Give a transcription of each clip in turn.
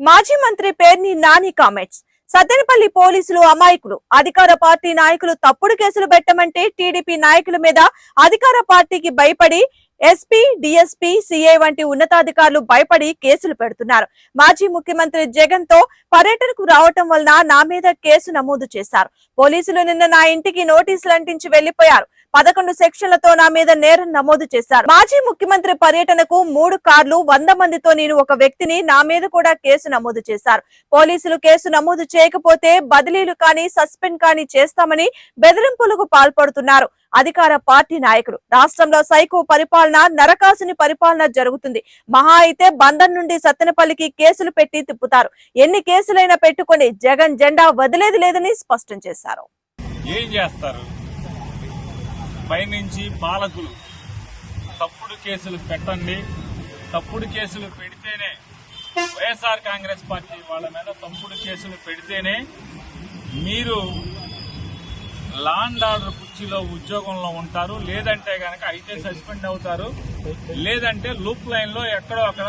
మాజీ మంత్రి పేర్ని నాని కామెంట్స్. సత్తెనపల్లి పోలీసులు అమాయకులు. అధికార పార్టీ నాయకులు తప్పుడు కేసులు పెట్టమంటే టీడీపీ నాయకుల మీద అధికార పార్టీకి భయపడి ఎస్పీ డిఎస్పీ సిఐ వంటి ఉన్నతాధికారులు భయపడి కేసులు పెడుతున్నారు. మాజీ ముఖ్యమంత్రి జగన్తో పర్యటనకు రావటం వలన నా మీద కేసు నమోదు చేశారు. పోలీసులు నిన్న నా ఇంటికి నోటీసులు అంటించి వెళ్ళిపోయారు పదకొండు సెక్షన్లతో నా మీద నేరం నమోదు చేశారు. మాజీ ముఖ్యమంత్రి పర్యటనకు మూడు కార్లు వంద మందితో నేను ఒక వ్యక్తిని నా మీద కూడా కేసు నమోదు చేశారు. పోలీసులు కేసు నమోదు చేయకపోతే బదిలీలు కానీ సస్పెండ్ కానీ చేస్తామని బెదిరింపులకు పాల్పడుతున్నారు. అధికార పార్టీ నాయకులు రాష్ట్రంలో సైకో పరిపాలన నరకాసుని పరిపాలన జరుగుతుంది. మహా అయితే బంధన్ నుండి సత్తెనపల్లికి కేసులు పెట్టి తిప్పుతారు. ఎన్ని కేసులైనా పెట్టుకుని జగన్ జెండా వదిలేది లేదని స్పష్టం చేశారు. ఏం చేస్తారు? పైనుంచి పాలకులు తప్పుడు కేసులు పెట్టండి. తప్పుడు కేసులు పెడితేనే వైఎస్ఆర్ కాంగ్రెస్ పార్టీ వాళ్ళ మీద తప్పుడు కేసులు పెడితేనే మీరు లాండ్ ఆర్డర్ కుర్చీలో ఉద్యోగంలో ఉంటారు. లేదంటే కనుక అయితే సస్పెండ్ అవుతారు. లేదంటే లూప్ లైన్లో ఎక్కడో అక్కడ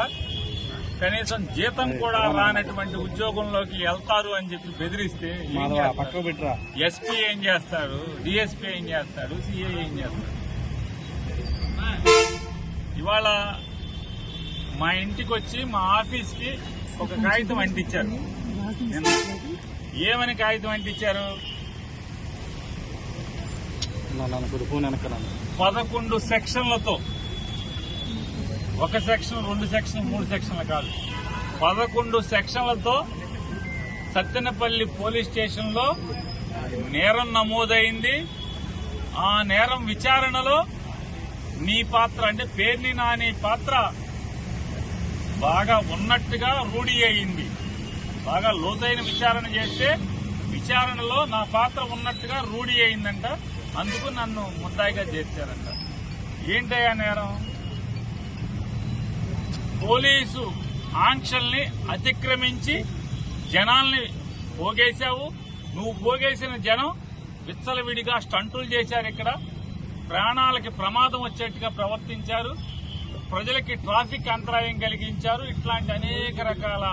కనీసం జీతం కూడా రానటువంటి ఉద్యోగంలోకి వెళ్తారు అని చెప్పి బెదిరిస్తే ఎస్పీ ఏం చేస్తాడు డిఎస్పీ ఏం చేస్తాడు సిఐ ఏం చేస్తాడు ఇవాళ మా ఇంటికి వచ్చి మా ఆఫీస్కి ఒక కాగితం అంటించారు. ఏమని కాగితం అంటించారు పదకొండు సెక్షన్లతో ఒక సెక్షన్ రెండు సెక్షన్ మూడు సెక్షన్లు కాదు. పదకొండు సెక్షన్లతో సత్తెనపల్లి పోలీస్ స్టేషన్లో నేరం నమోదైంది. ఆ నేరం విచారణలో నీ పాత్ర అంటే పేర్ని నాని పాత్ర బాగా ఉన్నట్టుగా రూఢి అయింది. బాగా లోతైన విచారణ చేస్తే విచారణలో నా పాత్ర ఉన్నట్టుగా రూఢి అయిందంట. అందుకు నన్ను ముద్దాయిగా చేర్చారంట. ఏంటయ్యా నేరం? పోలీసు ఆంక్షల్ని అతిక్రమించి జనాల్ని పోగేశావు. నువ్వు పోగేసిన జనం విచ్చలవిడిగా స్టంటులు చేశారు ఇక్కడ. ప్రాణాలకి ప్రమాదం వచ్చేట్టుగా ప్రవర్తించారు. ప్రజలకి ట్రాఫిక్ అంతరాయం కలిగించారు. ఇట్లాంటి అనేక రకాల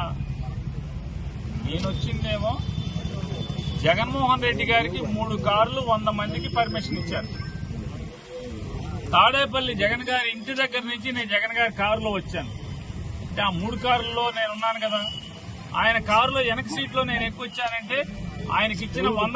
నేనొచ్చిందేమో. జగన్మోహన్ రెడ్డి గారికి మూడు కార్లు వంద మందికి పర్మిషన్ ఇచ్చారు. తాడేపల్లి జగన్ గారి ఇంటి దగ్గర నుంచి నేను జగన్ గారి కారులో వచ్చాను. ఆ మూడు కారుల్లో నేను ఉన్నాను కదా. ఆయన కారులో వెనక సీట్లో నేను ఎక్కువ వచ్చానంటే ఆయనకి ఇచ్చిన వంద